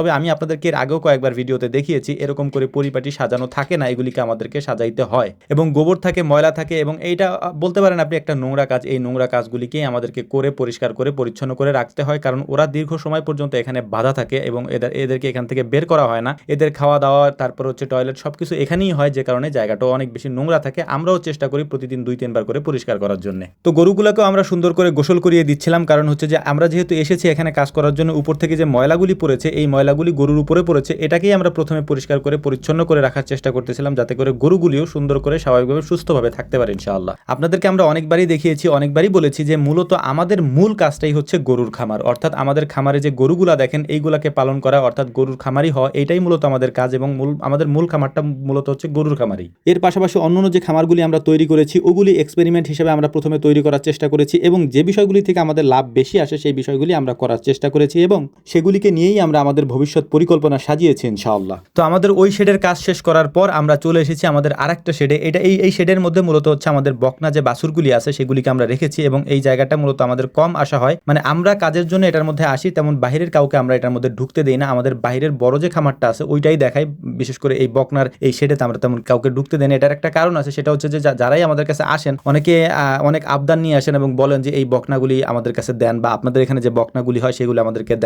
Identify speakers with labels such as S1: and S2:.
S1: তবে আমি আপনাদেরকে এর আগেও কয়েকবার ভিডিওতে দেখিয়েছি, এরকম করে পরিপাটি সাজানো থাকে না, এগুলিকে আমাদেরকে সাজাইতে হয়। এবং গোবর থাকে, ময়লা থাকে, এবং এইটা বলতে পারেন আপনি একটা নোংরা কাজ, এই নোংরা কাজগুলিকেই আমাদেরকে করে, পরিষ্কার করে, পরিচ্ছন্ন করে রাখতে হয়, কারণ ওরা দীর্ঘ সময় পর্যন্ত এখানে বাধা থাকে এবং এদের, এদেরকে এখান থেকে বের করা হয় না। এদের খাওয়া দাওয়া, তারপর হচ্ছে টয়লেট সব কিছু এখানেই হয় যে কারণে জায়গাটাও অনেক বেশি নোংরা থাকে। আমরাও চেষ্টা করি প্রতিদিন দুই, তিনবার করে পরিষ্কার করার জন্য। তো গরুগুলোকেও আমরা সুন্দর করে গোসল করিয়ে দিচ্ছিলাম, কারণ হচ্ছে যে আমরা যেহেতু এসেছি এখানে কাজ করার জন্য, উপর থেকে যে ময়লাগুলি পড়েছে, এই ময়লাগুলি গরুর উপরে পড়েছে, এটাকেই আমরা প্রথমে পরিষ্কার করে, পরিচ্ছন্ন করে রাখার চেষ্টা করতেছিলাম যাতে করে গরুগুলিও সুন্দর করে স্বাভাবিকভাবে সুস্থভাবে থাকতে পারে ইনশাআল্লাহ। আপনাদেরকে আমরা অনেকবারই দেখিয়েছি, অনেকবারই বলেছি যে মূলত আমাদের মূল কাজটাই হচ্ছে গরুর খামার। অর্থাৎ আমাদের খামারে যে গরুগুলা দেখেন, এইগুলাকে পালন করা, অর্থাৎ গরুর খামারই হওয়া, এটাই মূলত আমাদের কাজ এবং মূল, আমাদের মূল খামারটা মূলত হচ্ছে গরুর খামারই। এর পাশাপাশি অন্যান্য যে খামারগুলি আমরা তৈরি করেছি, ওগুলি এক্সপেরিমেন্ট হিসেবে আমরা প্রথমে তৈরি করার চেষ্টা করেছি এবং যে বিষয়গুলি থেকে আমাদের লাভ বেশি আসে, সেই বিষয়গুলি আমরা করার চেষ্টা করেছি এবং সেগুলিকে নিয়েই আমরা আমাদের ভবিষ্যৎ পরিকল্পনা সাজিয়েছি ইনশাআল্লাহ। তো আমাদের ওই শেডের কাজ শেষ করার পর আমরা চলে এসেছি আমাদের আরেকটা শেডে। এটা এই এই শেডের মধ্যে মূলত হচ্ছে আমাদের বকনা যে বাছুরগুলি আছে সেগুলিকে আমরা রেখেছি এবং এই জায়গাটা মূলত আমাদের কম আসা হয়। মানে আমরা কাজের জন্য এটার মধ্যে আসি, তেমন বাইরের কাউকে আমরা এটার মধ্যে ঢুকতে দিই না। আমাদের বাইরের বড় যে খামারটা আছে ওইটাই দেখাই বিশেষ করে এই বকনার এই শেডেতে আমরা তেমন কাউকে ঢুকতে দেই না। এটার একটা কারণ আছে, সেটা হচ্ছে যে যারাই আমাদের কাছে আসেন, অনেকে অনেক আবদান নিয়ে আসেন এবং বলেন যে এই বকনাগুলি আমাদের কাছে দেন বা আপনাদের এখানে যে বকনাগুলি হয় সেগুলো আমাদেরকে দেন।